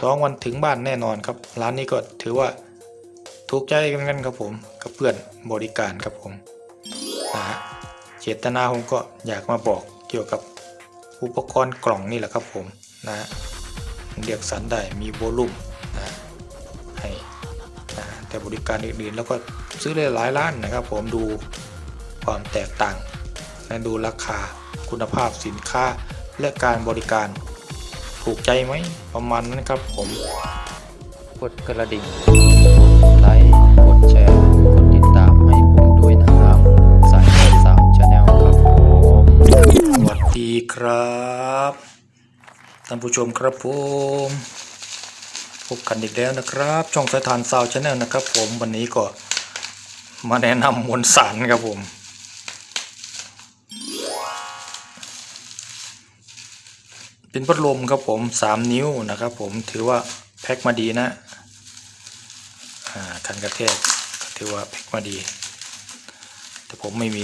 สองวันถึงบ้านแน่นอนครับ ร้านนี้ก็ถือว่าถูกใจกันกันครับผมกับเพื่อนบริการครับผมนะฮะเจตนาผมก็อยากมาบอกเกี่ยวกับอุปกรณ์กล่องนี่แหละครับผมนะฮะเรียกสันได้มีโวลูมนะฮะให้นะแต่บริการอื่นๆ แล้วก็ซื้อได้หลายร้านนะครับ ผมดูความแตกต่างและดูราคาคุณภาพสินค้าและการบริการ ถูกใจไหมประมาณนั้นครับผมกดกระดิ่งไลค์กดแชร์กดติดตามให้ผมด้วยนะครับสายสาวชาแนลครับผมสวัสดีครับท่านผู้ชมครับผมพบกันอีกแล้วนะครับ ช่องสายทานสาวชาแนลนะครับ ผมวันนี้ก็มาแนะนำมวลสารครับผม เป็นพัดลมครับผม 3 นิ้วนะครับ ผมถือว่าแพ็คมาดีนะอ่าคันกระแทกถือว่าแพ็คมาดี แต่ผมไม่มี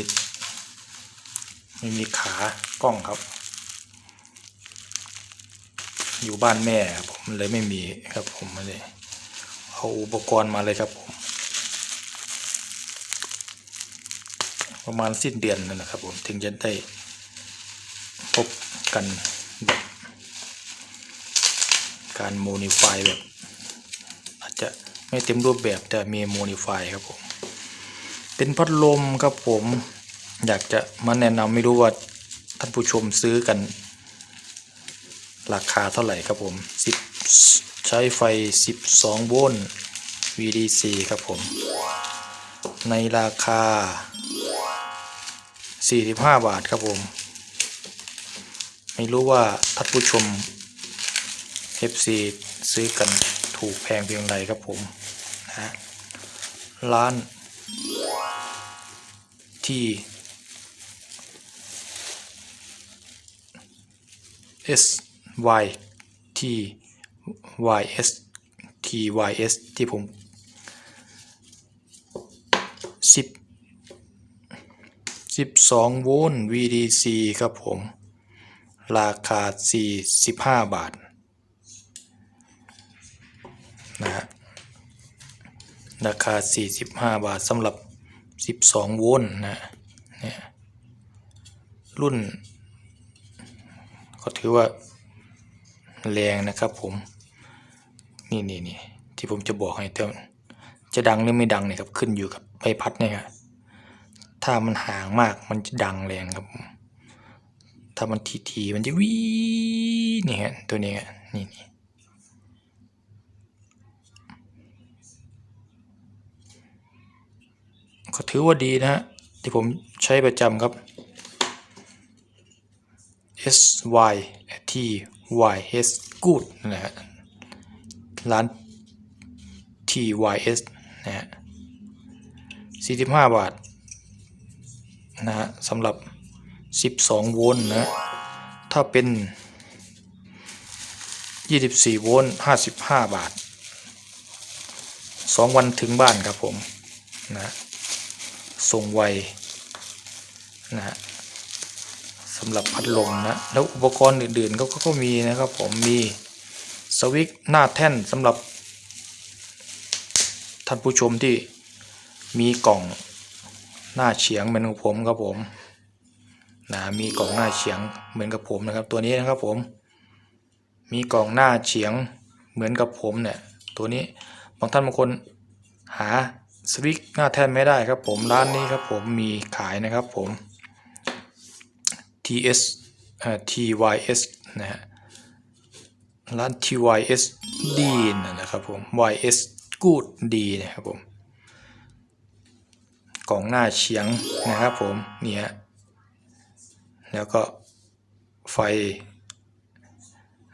ไม่มีขากล้องครับ อยู่บ้านแม่ผมเลยไม่มีครับผมมาเลยเอาอุปกรณ์มาเลยครับผม ประมาณสิ้นเดือนนั่นนะครับผมถึงจะได้พบกันแบบ การโมนิฟายแบบ อาจจะไม่เต็มรูปแบบแต่มีโมนิฟายครับผม เป็นพัดลมครับผม อยากจะมาแนะนำไม่รู้ว่าท่านผู้ชมซื้อกัน ราคาเท่าไหร่ครับผม10ใช้ไฟ 12 โวลต์ VDC ครับผม ในราคา 45 บาทครับผม ไม่รู้ว่าท่านผู้ชม FC ซื้อกันถูกแพงเพียงไรครับผมนะร้านที่ S Y T Y S T Y S ที่ผมสิบสิบสองโวลต์ VDC ครับผม ราคาสี่สิบห้าบาท ราคา 45 บาทสำหรับ 12 โวลต์นะเนี่ยรุ่น ก็ถือว่าแรงนะครับผม นี่นี่นี่ที่ผมจะบอกให้แต่จะดังหรือไม่ดังเนี่ยครับขึ้นอยู่กับใบพัดเนี่ยครับถ้ามันห่างมากมันจะดังแรงครับผมถ้ามันทีทีมันจะวีนี่ฮะตัวนี้นี่นี่ ก็ถือว่าดีนะฮะที่ผมใช้ประจำครับ S Y T Y S Good นะฮะร้าน T Y S นะฮะ45 บาทนะฮะสำหรับ 12 โวลต์นะถ้าเป็น 24 โวลต์ 55 บาท 2 วันถึงบ้านครับผมนะ ส่งไวนะฮะสำหรับพัดลมนะแล้วอุปกรณ์อื่นๆก็ก็มีนะครับผมมีสวิตหน้าแท่นสำหรับท่านผู้ชมที่มีกล่องหน้าเฉียงเหมือนของผมครับผมนะมีกล่องหน้าเฉียงเหมือนกับผมนะครับตัวนี้นะครับผม มีกล่องหน้าเฉียงเหมือนกับผมเนี่ยตัวนี้บางท่านบางคนหา สวิกหน้าแท่นไม่ได้ครับผมร้านนี้ครับผมมีขายนะครับผม TS เอ่อ TYS นะฮะร้าน TYS D นั่นนะครับผม YS Good D นะครับผมกล่องหน้าเฉียงนะครับผมเนี่ยแล้วก็ไฟ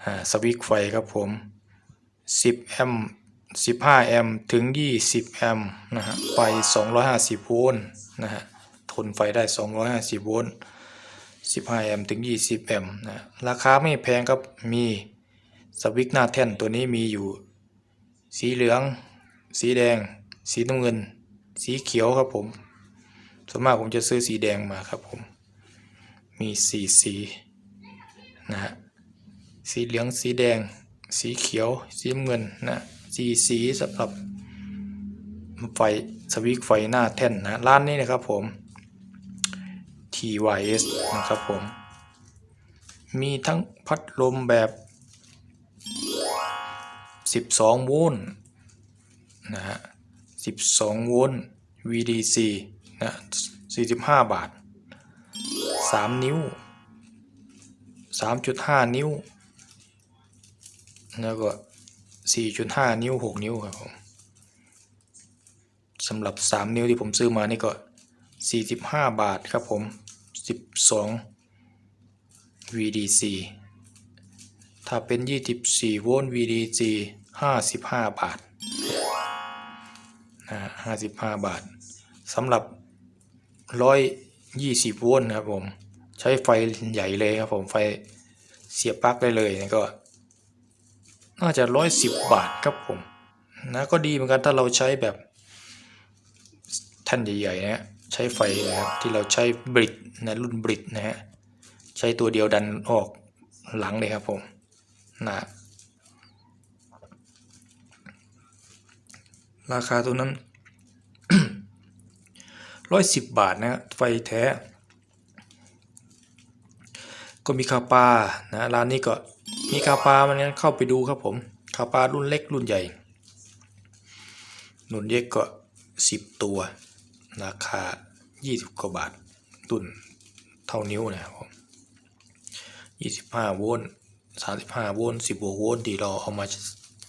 อ่าสวิกไฟครับผม 10 แอมป์ 15 แอมป์ถึง 20 แอมป์นะฮะไฟ 250 โวลต์นะฮะทนไฟได้ 250 โวลต์15 แอมป์ถึง 20 แอมป์นะราคาไม่แพงครับมีสวิกหน้าแท่นตัวนี้มีอยู่ สีเหลือง สีแดง สีน้ำเงิน สีเขียวครับผมส่วนมากผมจะซื้อสีแดงมาครับผม มีสีสีนะฮะสีเหลืองสีแดง สีเขียว สีน้ำเงินนะ สีสีสำหรับไฟสวิตช์ไฟหน้าแท่นนะร้านนี้นะครับผม TYS นะครับผม มีทั้งพัดลมแบบ 12 โวลต์นะฮะ 12 โวลต์ VDC นะ 45 บาท 3 นิ้ว 3.5 นิ้ว แล้วก็ 4.5 นิ้ว 6 นิ้วครับผมสำหรับ 3 นิ้วที่ผมซื้อมานี่ก็ 45 บาทครับผม 12 VDC ถ้าเป็น 24 โวลต์ VDC 55 บาทนะ55 บาทสำหรับ 120 โวลต์นะครับผม ใช้ไฟใหญ่เลยครับผม ไฟเสียบปลั๊กได้เลยนะก็ น่าจะ110บบาทครับผมนะก็ดีเหมือนกันถ้าเราใช้แบบแท่นใหญ่ๆนะฮะใช้ไฟนะครับที่เราใช้บริดนะรุ่นบริดนะฮะใช้ตัวเดียวดันออกหลังเลยครับผมนะราคาตัวนั้นร้อยสิบบาทนะไฟแท้ ก็มีคาปานะร้านนี้ก็ มีคาปามันนั้นเข้าไปดูครับผมคาปารุ่นเล็กรุ่นใหญ่รุ่นเล็กก็สิบตัว ราคายี่สิบกว่าบาทรุ่นเท่านิ้วนะครับผม25โวลต์35โวลต์16โวลต์ที่เราเอามา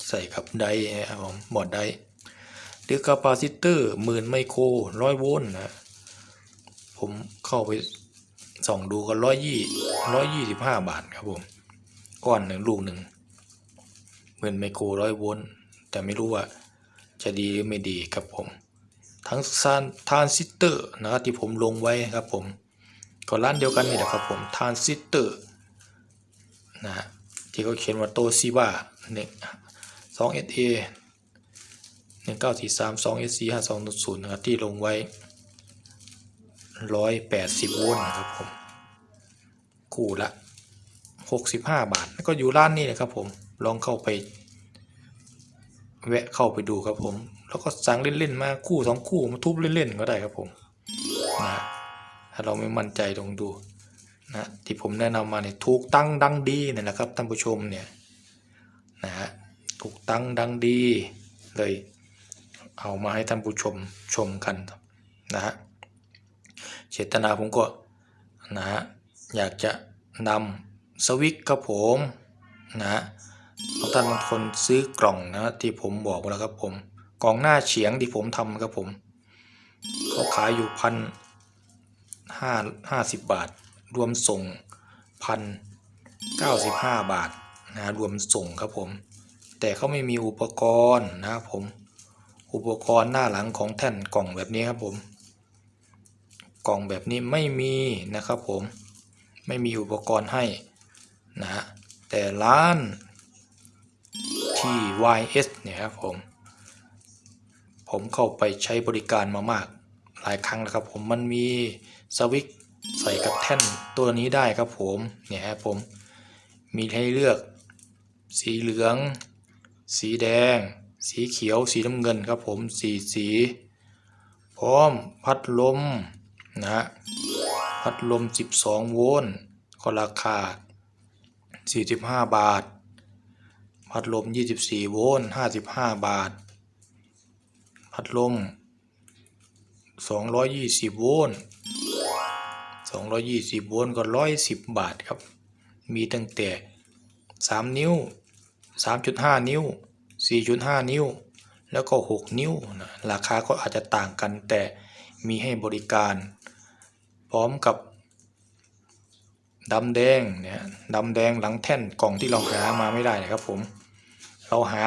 ใส่กับไดนะครับผมบอร์ดไดหรือคาปาซิเตอร์หมื่นไมโครร้อยโวลต์นะผมเข้าไปส่องดูก็ร้อยยี่ร้อยยี่สิบห้าบาทครับผม ก้อนหนึ่งลูกหนึ่งหมื่นไมโครร้อยโวลต์แต่ไม่รู้ว่าจะดีหรือไม่ดีครับผม ทั้งซานทรานซิสเตอร์นะครับที่ผมลงไว้ครับผมก็ร้านเดียวกันนี่แหละครับผมทรานซิสเตอร์นะฮะที่เขาเขียนว่าโตซิบ้าเนี่ยสองเอสเอหนึ่งเก้าสี่สามสองเอสซีห้าสองศูนย์นะครับที่ลงไว้ร้อยแปดสิบโวลต์นะครับผม คู่ละ หกสิบห้าบาท แล้วก็อยู่ร้านนี้นะครับผมลองเข้าไป แวะเข้าไปดูครับผม แล้วก็สั่งเล่นๆมาคู่สองคู่มาทุบเล่นๆก็ได้ครับผมนะถ้าเราไม่มั่นใจลองดูนะที่ผมแนะนำมาเนี่ยถูกตั้งดังดีเนี่ยนะครับท่านผู้ชมเนี่ยนะฮะถูกตั้งดังดีเลยเอามาให้ท่านผู้ชมชมกันนะฮะเจตนาผมก็นะฮะอยากจะนำ สวิตช์ครับผมนะฮะท่านบางคนซื้อกล่องนะที่ผมบอกไปแล้วครับผมกล่องหน้าเฉียงที่ผมทำครับผมเขาขายอยู่พันห้าห้าสิบบาท รวมส่งพันเก้าสิบห้าบาทนะรวมส่งครับผม แต่เขาไม่มีอุปกรณ์นะครับผมอุปกรณ์หน้าหลังของแท่นกล่องแบบนี้ครับผม กล่องแบบนี้ไม่มีนะครับผม ไม่มีอุปกรณ์ให้ นะฮะแต่ร้าน TYS เนี่ยครับผม ผมเข้าไปใช้บริการมามากหลายครั้งแล้วครับผมมันมีสวิตใส่กับแท่นตัวนี้ได้ครับผมเนี่ยครับผมมีให้เลือก สีเหลือง สีแดง สีเขียว สีน้ำเงินครับผมสีสี พร้อมพัดลมนะฮะพัดลม 12 โวลต์ก็ราคา 45 บาท พัดลม 24 โวลต์ 55 บาท พัดลม 220 โวลต์ 220 โวลต์ก็ 110 บาทครับ มีตั้งแต่ 3 นิ้ว 3.5 นิ้ว 4.5 นิ้ว แล้วก็ 6 นิ้วนะราคาก็อาจจะต่างกันแต่มีให้บริการ พร้อมกับ ดำแดงเนี่ยดำแดงหลังแท่นกล่องที่เราหามาไม่ได้นะครับผมเราหา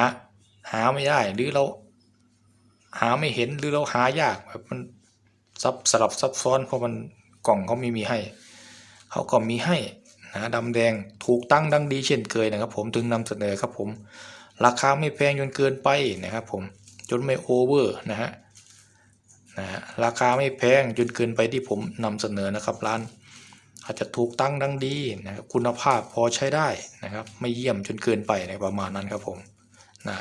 หาไม่ได้หรือเราหาไม่เห็นหรือเราหายากแบบมันซับสลับซับซ้อนเพราะมันกล่องเขาไม่มีให้เขาก็มีให้นะดำแดงถูกตั้งดังดีเช่นเคยนะครับ ผมถึงนำเสนอครับผม ราคาไม่แพงจนเกินไปนะครับผมจนไม่โอเวอร์นะฮะนะฮะราคาไม่แพงจนเกินไปที่ผมนำเสนอนะครับร้าน อาจจะถูกตั้งดังดีนะครับคุณภาพพอใช้ได้นะครับ ไม่เยี่ยมจนเกินไปในประมาณนั้นครับผมนะ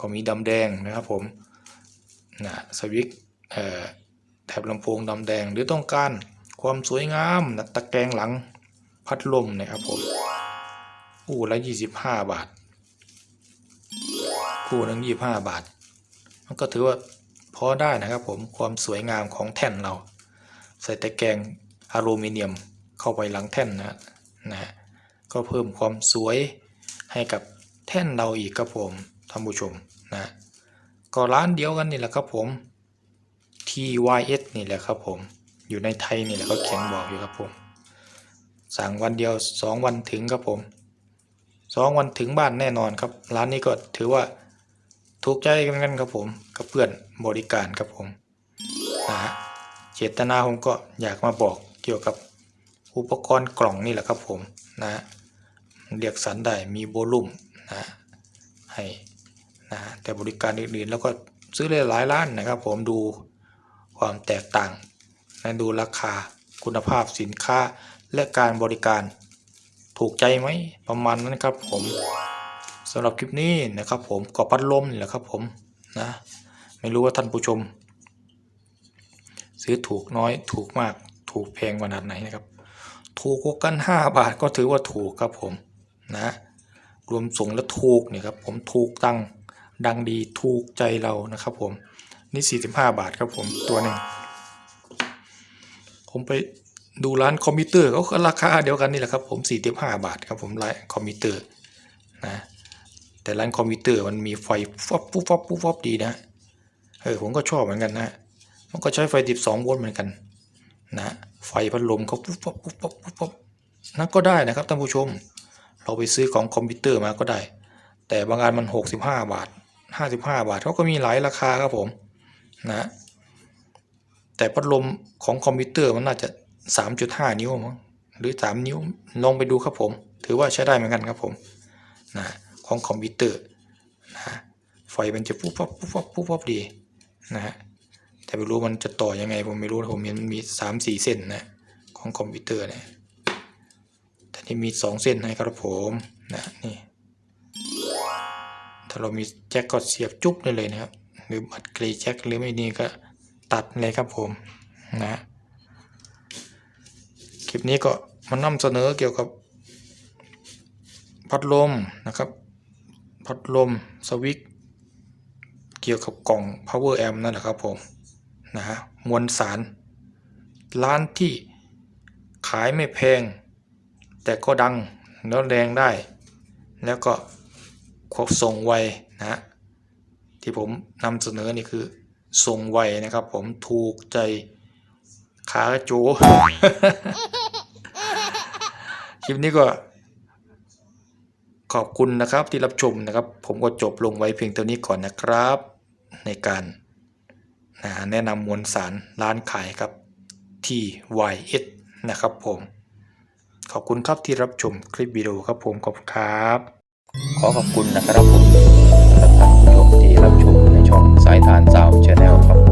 ก็มีดำแดงนะครับผมนะสวิกเอ่อแถบลำโพงดำแดงหรือต้องการความสวยงามนะตะแกรงหลังพัดลมนะครับผมคู่ละ25บาทคู่หนึง25บาท มันก็ถือว่าพอได้นะครับผมความสวยงามของแท่นเรา ใส่ตะแกรง อลูมิเนียมเข้าไปหลังแท่นนะฮะนะฮะก็เพิ่มความสวยให้กับแท่นเราอีกครับผมท่านผู้ชมนะก็ร้านเดียวกันนี่แหละครับผม TYS นี่แหละครับผม อยู่ในไทยนี่แหละเขาเขียนบอกอยู่ครับผม สั่งวันเดียวสองวันถึงครับผมสองวันถึงบ้านแน่นอนครับ ร้านนี้ก็ถือว่าถูกใจกันกันครับผมกับเพื่อนบริการครับผมนะฮะเจตนาผมก็อยากมาบอก เกี่ยวกับอุปกรณ์กล่องนี่แหละครับผมนะเรียกสันได้มีโวลุ่มนะให้นะแต่บริการอื่นๆแล้วก็ซื้อได้หลายร้านนะครับ ผมดูความแตกต่างนะดูราคาคุณภาพสินค้าและการบริการถูกใจไหมประมาณนั้นครับผมสำหรับคลิปนี้นะครับ ผมก็พัดลมนี่แหละครับผมนะไม่รู้ว่าท่านผู้ชม ซื้อถูกน้อยถูกมาก ถูกแพงขนาดไหนนะครับ ถูกกว่ากัน 5 บาทก็ถือว่าถูกครับผมนะรวมส่งแล้วถูกเนี่ยครับผมถูกตังดังดีถูกใจเรานะครับผมนี่45 บาทครับผมตัวหนึ่งผมไปดูร้านคอมพิวเตอร์ก็ราคาเดียวกันนี่แหละครับผม 45 บาทครับผมร้านคอมพิวเตอร์นะแต่ร้านคอมพิวเตอร์มันมีไฟฟับปุ๊บฟับปุ๊บฟับดีนะเออผมก็ชอบเหมือนกันนะมันก็ใช้ไฟ 12 โวลต์เหมือนกัน นะไฟพัดลมเขาปุ๊บปั๊บปุ๊บปั๊บปุ๊บปั๊บนั่นก็ได้นะครับท่านผู้ชม เราไปซื้อของคอมพิวเตอร์มาก็ได้ แต่บางอันมัน 65 บาท 55 บาทเขาก็มีหลายราคาครับผมนะแต่พัดลมของคอมพิวเตอร์มันน่าจะ 3.5 นิ้วมั้งหรือ 3 นิ้วลองไปดูครับผม ถือว่าใช้ได้เหมือนกันครับผมนะของคอมพิวเตอร์นะไฟมันจะปุ๊บปั๊บปุ๊บปั๊บปุ๊บปั๊บดีนะฮะ แต่ไม่รู้มันจะต่อยังไง ผมไม่รู้ผมเห็นมันมีสามสี่เส้นนะของคอมพิวเตอร์เนี่ยแต่นี่มีสองเส้นให้ครับผมนะนี่ถ้าเรามีแจ็คก็เสียบจุ๊บได้เลยนะครับหรือบัตรเกรแจ็คหรือไม่นี่ก็ตัดเลยครับผมนะคลิปนี้ก็มานำเสนอเกี่ยวกับพัดลมนะครับ พัดลมสวิตช์เกี่ยวกับกล่อง power amp นั่นแหละครับผม นะฮะมวลสาร ร้านที่ขายไม่แพง แต่ก็ดังแล้วแรงได้ แล้วก็ควบส่งไวนะฮะที่ผมนำเสนอนี่คือส่งไวนะครับ ผมถูกใจขาโจคลิปนี้ก็ขอบคุณนะครับที่รับชมนะครับ ผมก็จบลงไว้เพียงเท่านี้ก่อนนะครับ ในการ นะแนะนำมวลสารร้านขายครับ TYS นะครับผม ขอบคุณครับที่รับชมคลิปวิดีโอครับผมขอบคุณครับ ขอขอบคุณนะครับผมสำหรับท่านผู้ชมที่รับชมในช่องสายทานสาวชาแนลครับผม